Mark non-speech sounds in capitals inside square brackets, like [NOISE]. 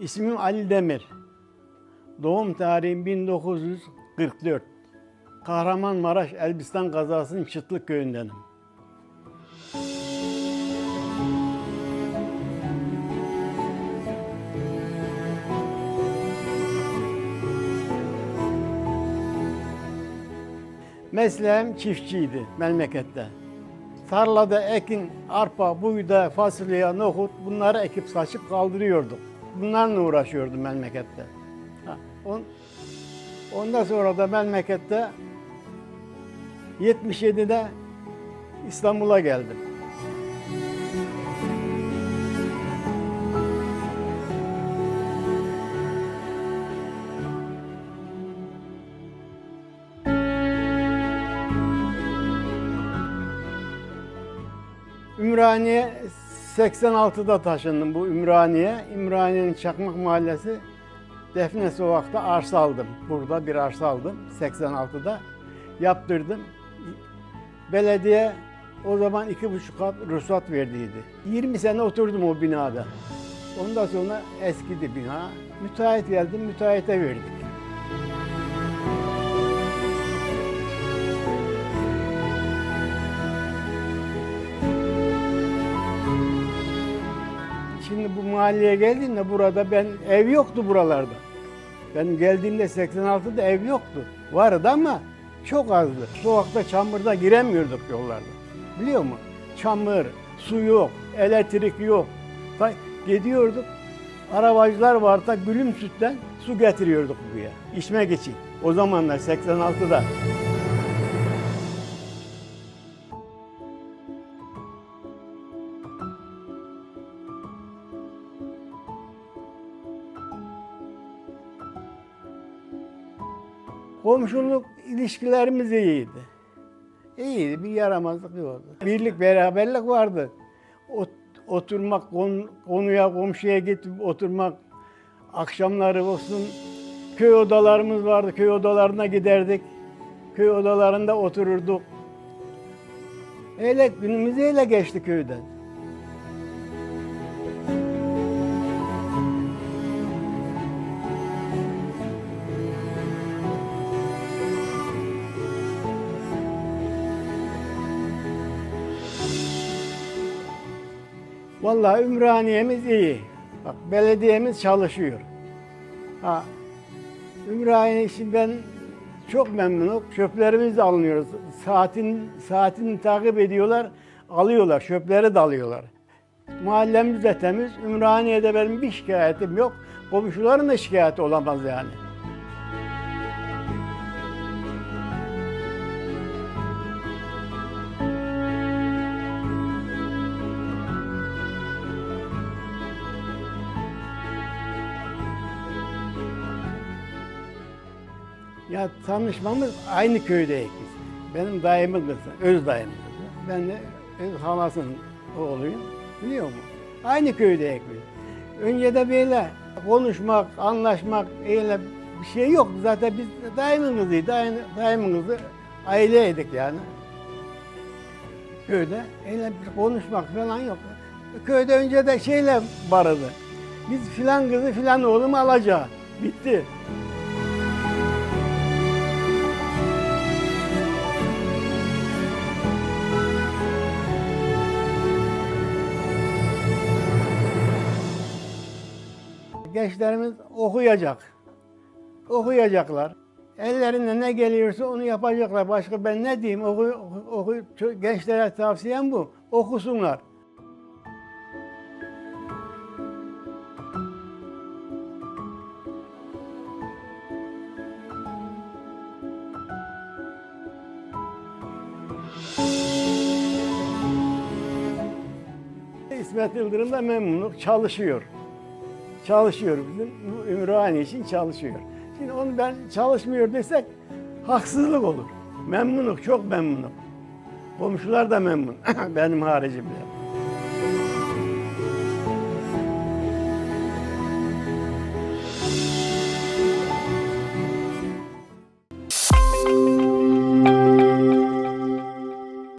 İsmim Ali Demir. Doğum tarihim 1944. Kahramanmaraş Elbistan kazasının Çıtlık köyündenim. Mesleğim çiftçiydi memlekette. Tarlada ekin, arpa, buğday, fasulye, nohut bunları ekip saçıp kaldırıyorduk. Bunlarla uğraşıyordum memlekette. Ha, on, ondan sonra da memlekette 77'de İstanbul'a geldim. Ümraniye 86'da taşındım bu Ümraniye. Ümraniye'nin Çakmak Mahallesi Defne Sokak'ta arsa aldım. Burada bir arsa aldım 86'da. Yaptırdım. Belediye o zaman iki buçuk kat ruhsat verdiydi. 20 sene oturdum o binada. Ondan sonra eskidi bina. Müteahhit geldim, müteahhite verdik. Şimdi bu mahalleye geldiğimde burada ben ev yoktu buralarda. Benim geldiğimde 86'da ev yoktu. Vardı ama çok azdı. Sokakta çamurda giremiyorduk yollarda. Biliyor musun? Çamur, su yok, elektrik yok. Ta- Gidiyorduk. Arabacılar vardı gülüm sütten su getiriyorduk buraya. içmek için. O zamanlar 86'da. Komşuluk ilişkilerimiz iyiydi. İyiydi, bir yaramazlık yoktu. Birlik, beraberlik vardı. Ot- oturmak, kon- konuya, komşuya gidip oturmak, akşamları olsun. Köy odalarımız vardı, köy odalarına giderdik. Köy odalarında otururduk. Öyle günümüz öyle geçti köyden. Vallahi Ümraniye'miz iyi. Bak belediyemiz çalışıyor. Ha, Ümraniye için ben çok memnunum. Çöplerimizi de alınıyoruz. Saatin saatini takip ediyorlar, alıyorlar. Çöpleri de alıyorlar. Mahallemiz de temiz. Ümraniye'de benim bir şikayetim yok. Komşuların da şikayeti olamaz yani. Ya tanışmamız aynı köydeyiz biz. Benim dayımın kızı, öz dayımın kızı. Ben de öz halasının oğluyum. Biliyor musun? Aynı köydeyiz biz. Önce de böyle konuşmak, anlaşmak öyle bir şey yok. Zaten biz dayımın kızıydı. Dayımın, kızı aileydik yani. Köyde öyle bir konuşmak falan yok. Köyde önce de şeyle vardı. Biz filan kızı filan oğlumu alacağız. Bitti. Gençlerimiz okuyacak. Okuyacaklar. Ellerine ne geliyorsa onu yapacaklar. Başka ben ne diyeyim? Oku, oku, gençlere tavsiyem bu. Okusunlar. İsmet Yıldırım da memnunluk çalışıyor. Çalışıyor bizim bu Ümraniye için çalışıyor. Şimdi onu ben çalışmıyor desek haksızlık olur. Memnunum, çok memnunum. Komşular da memnun [LAUGHS] benim haricimde.